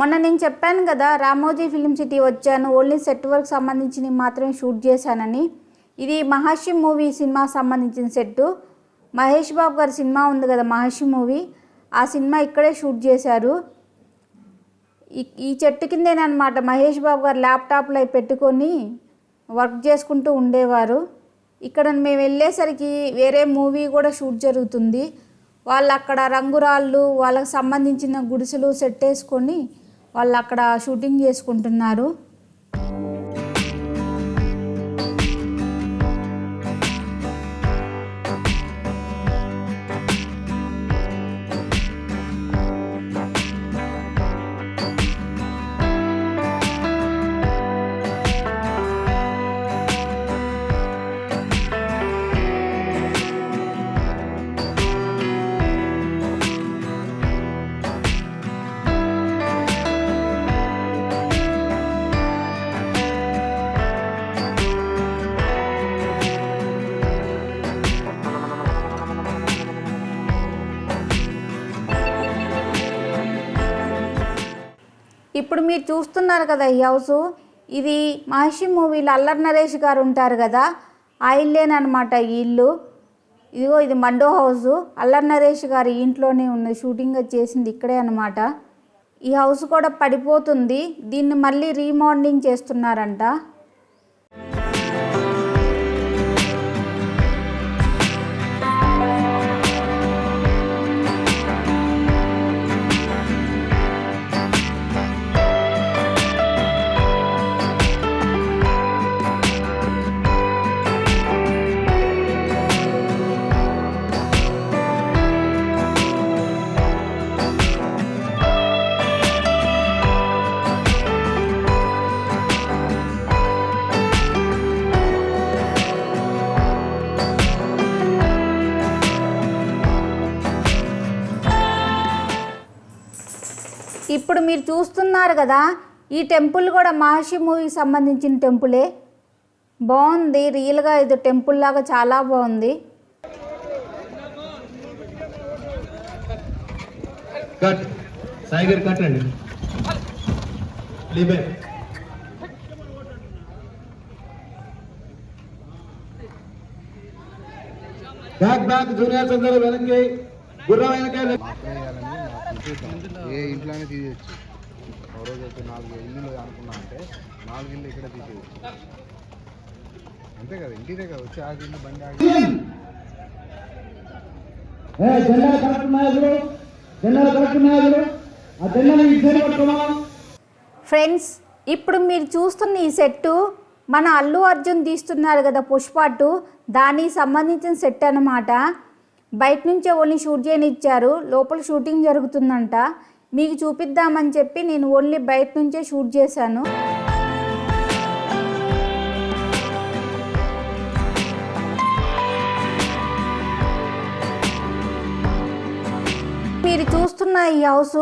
మొన్న నేను చెప్పాను కదా రామోజీ ఫిలిం సిటీ వచ్చాను ఓన్లీ సెట్ వర్క్ సంబంధించినవి మాత్రమే షూట్ చేశానని. ఇది మహర్షి మూవీ సినిమా సంబంధించిన సెట్టు. మహేష్ బాబు గారి సినిమా ఉంది కదా మహర్షి మూవీ. ఆ సినిమా ఇక్కడే షూట్ చేశారు. ఈ చెట్టు కిందేనమాట మహేష్ బాబు గారు ల్యాప్టాప్లో పెట్టుకొని వర్క్ చేసుకుంటూ ఉండేవారు. ఇక్కడ మేము వెళ్ళేసరికి వేరే మూవీ కూడా షూట్ జరుగుతుంది. వాళ్ళు అక్కడ రంగురాళ్ళు వాళ్ళకి సంబంధించిన గుడిసెలు సెట్ వేసుకొని వాళ్ళు అక్కడ షూటింగ్ చేసుకుంటున్నారు. ఇప్పుడు మీరు చూస్తున్నారు కదా ఈ హౌస్. ఇది మహర్షి మూవీలో అల్లరి నరేష్ గారు ఉంటారు కదా. ఆ ఇల్లేనమాట ఈ ఇల్లు. ఇదిగో ఇది మండో హౌస్. అల్లరి నరేష్ గారు ఇంట్లోనే ఉంది. షూటింగ్ చేసింది ఇక్కడే అనమాట ఈ హౌస్ కూడా పడిపోతుంది. దీన్ని మళ్ళీ రీమోడలింగ్ చేస్తున్నారంట. ఇప్పుడు మీరు చూస్తున్నారు కదా ఈ టెంపుల్ కూడా మహర్షి మూవీకి సంబంధించిన టెంపులే. బాగుంది రియల్గా ఇది టెంపుల్ లాగా చాలా బాగుంది. కట్. సాయి కట్ అండి లీబే. బ్యాక్ బ్యాక్ జూనియర్స్ అందరూ వెనక్కి. గుర్రం వెనకాల. ఏ ఇంట్లోనే తీసేయచ్చు. ఒక రోజు అయితే నాలుగు ఇల్లులు అనుకున్నా అంటే నాలుగు ఇల్లు ఇక్కడ తీసేయచ్చు. అంతే కదా ఇంటిదే కదా వచ్చి ఆగి ఇల్లు బండి ఆగి జెండా కరెక్ట్ నాయకుడు? జెండా కరెక్ట్ నాయకుడు? ఆ జెండాని ఇద్దరు పట్టుకోమా? ఫ్రెండ్స్ ఇప్పుడు మీరు చూస్తున్న ఈ సెట్టు మన అల్లు అర్జున్ తీస్తున్నారు కదా పుష్ప టూ. దానికి సంబంధించిన సెట్ అన్నమాట. బయట నుంచే ఓన్లీ షూట్ చేయనిచ్చారు లోపల షూటింగ్ జరుగుతుందంట. మీకు చూపిద్దామని చెప్పి నేను ఓన్లీ బయట నుంచే షూట్ చేశాను. మీరు చూస్తున్న ఈ హౌస్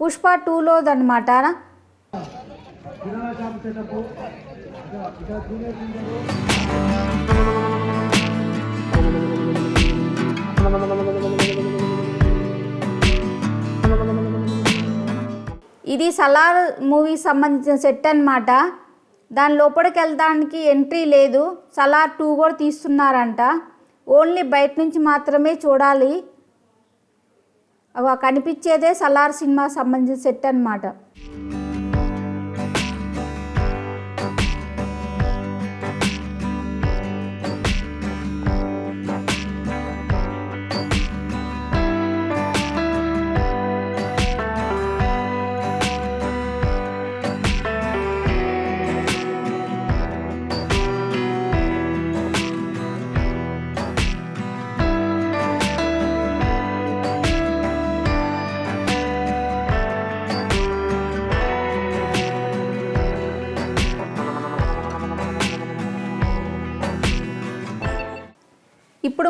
పుష్ప టూలోదన్నమాట ఇది సలార్ మూవీ సంబంధించిన సెట్ అన్నమాట. దాని లోపలికి వెళ్ళడానికి ఎంట్రీ లేదు. సలార్ టూ కూడా తీస్తున్నారంట. ఓన్లీ బయట నుంచి మాత్రమే చూడాలి. కనిపించేదే సలార్ సినిమా సంబంధించిన సెట్ అన్నమాట.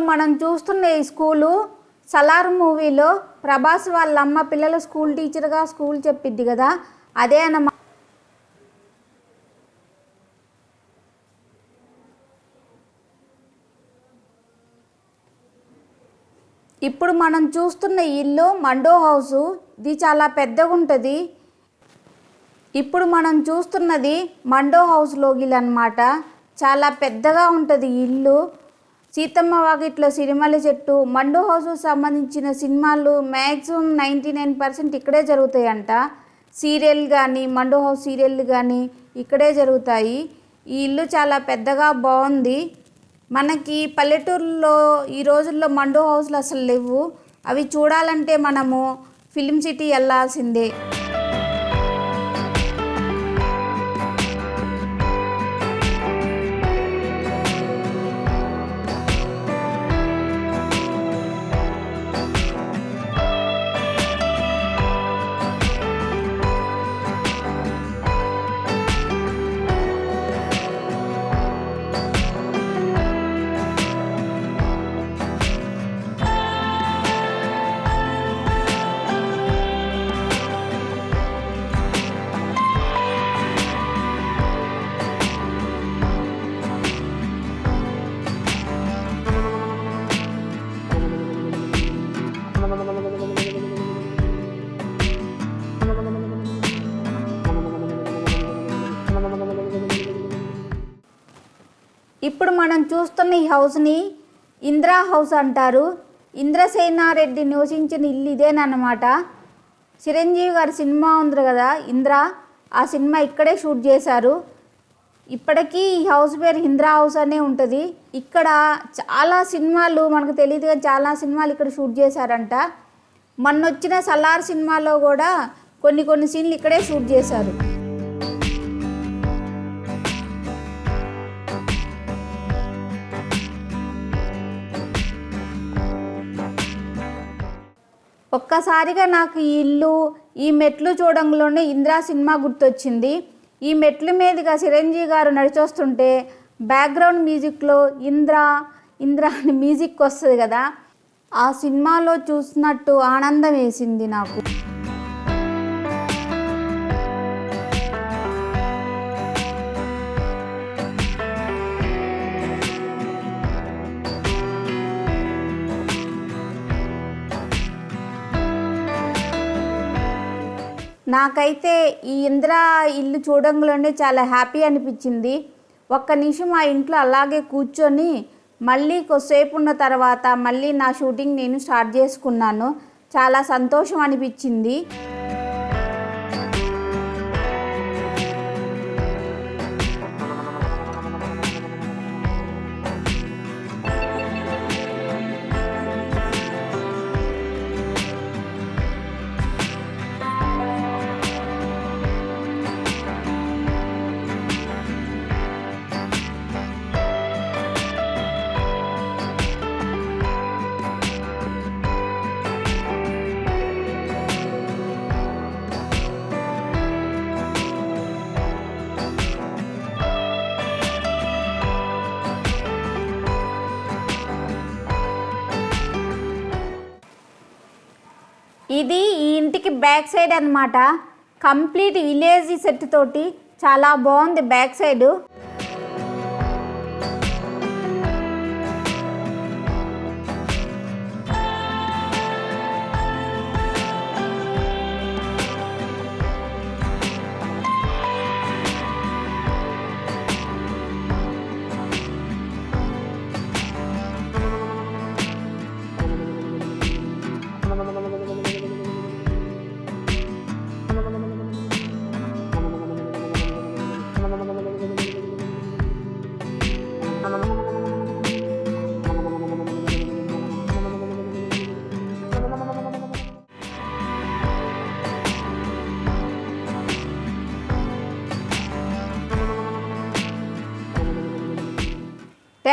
మనం చూస్తున్న ఈ స్కూలు సలార్ మూవీలో ప్రభాస్ వాళ్ళ అమ్మ పిల్లల స్కూల్ టీచర్గా స్కూల్ చెప్పిద్ది కదా అదే అన్నమా ఇప్పుడు మనం చూస్తున్న ఇల్లు మండో హౌస్ ఇది చాలా పెద్దగా ఉంటుంది ఇప్పుడు మనం చూస్తున్నది మండో హౌస్ లోగిల్ అన్నమాట చాలా పెద్దగా ఉంటుంది ఇల్లు. సీతమ్మ వాకిట్లో సిరిమల్ల చెట్టు మండు హౌస్ సంబంధించిన సినిమాలు మ్యాక్సిమం నైంటీ నైన్ పర్సెంట్ ఇక్కడే జరుగుతాయంట. సీరియల్ కానీ మండు హౌస్ సీరియల్ కానీ ఇక్కడే జరుగుతాయి. ఈ ఇల్లు చాలా పెద్దగా బాగుంది. మనకి పల్లెటూరులో ఈ రోజుల్లో మండు హౌస్లు అసలు లేవు. అవి చూడాలంటే మనము ఫిలిం సిటీ వెళ్ళాల్సిందే. ఇప్పుడు మనం చూస్తున్న ఈ హౌస్ని ఇందిరా హౌస్ అంటారు. ఇంద్రసేనారెడ్డి నివసించిన ఇల్లు ఇదేనమాట చిరంజీవి గారి సినిమా ఉంది కదా ఇంద్ర ఆ సినిమా ఇక్కడే షూట్ చేశారు. ఇప్పటికీ ఈ హౌస్ పేరు ఇంద్రా హౌస్ అనే ఉంటుంది. ఇక్కడ చాలా సినిమాలు మనకు తెలియదు కానీ చాలా సినిమాలు ఇక్కడ షూట్ చేశారంట. మొన్న వచ్చిన సలార్ సినిమాలో కూడా కొన్ని కొన్ని సీన్లు ఇక్కడే షూట్ చేశారు. ఒక్కసారిగా నాకు ఈ ఇల్లు ఈ మెట్లు చూడంలోనే ఇందిరా సినిమా గుర్తొచ్చింది. ఈ మెట్ల మీదుగా చిరంజీవి గారు నడిచొస్తుంటే బ్యాక్గ్రౌండ్ మ్యూజిక్లో ఇంద్రా ఇంద్ర అని మ్యూజిక్ వస్తుంది కదా. ఆ సినిమాలో చూసినట్టు ఆనందం వేసింది నాకు. నాకైతే ఈ ఇందిరా ఇల్లు చూడంలోనే చాలా హ్యాపీ అనిపించింది. ఒక్క నిమిషం ఆ ఇంట్లో అలాగే కూర్చొని మళ్ళీ కొద్దిసేపు ఉన్న తర్వాత మళ్ళీ నా షూటింగ్ నేను స్టార్ట్ చేసుకున్నాను. చాలా సంతోషం అనిపించింది. ఇది ఈ ఇంటికి బ్యాక్ సైడ్ అన్నమాట. కంప్లీట్ విలేజ్ సెట్ తోటి చాలా బాగుంది back side.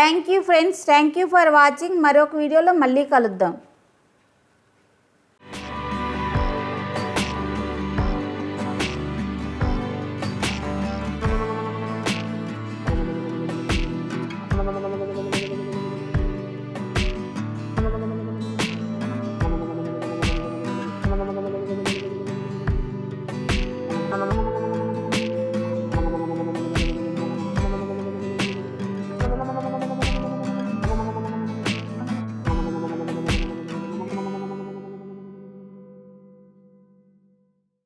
Thank you friends thank you for watching. మరొక వీడియోలో మళ్ళీ కలుద్దాం.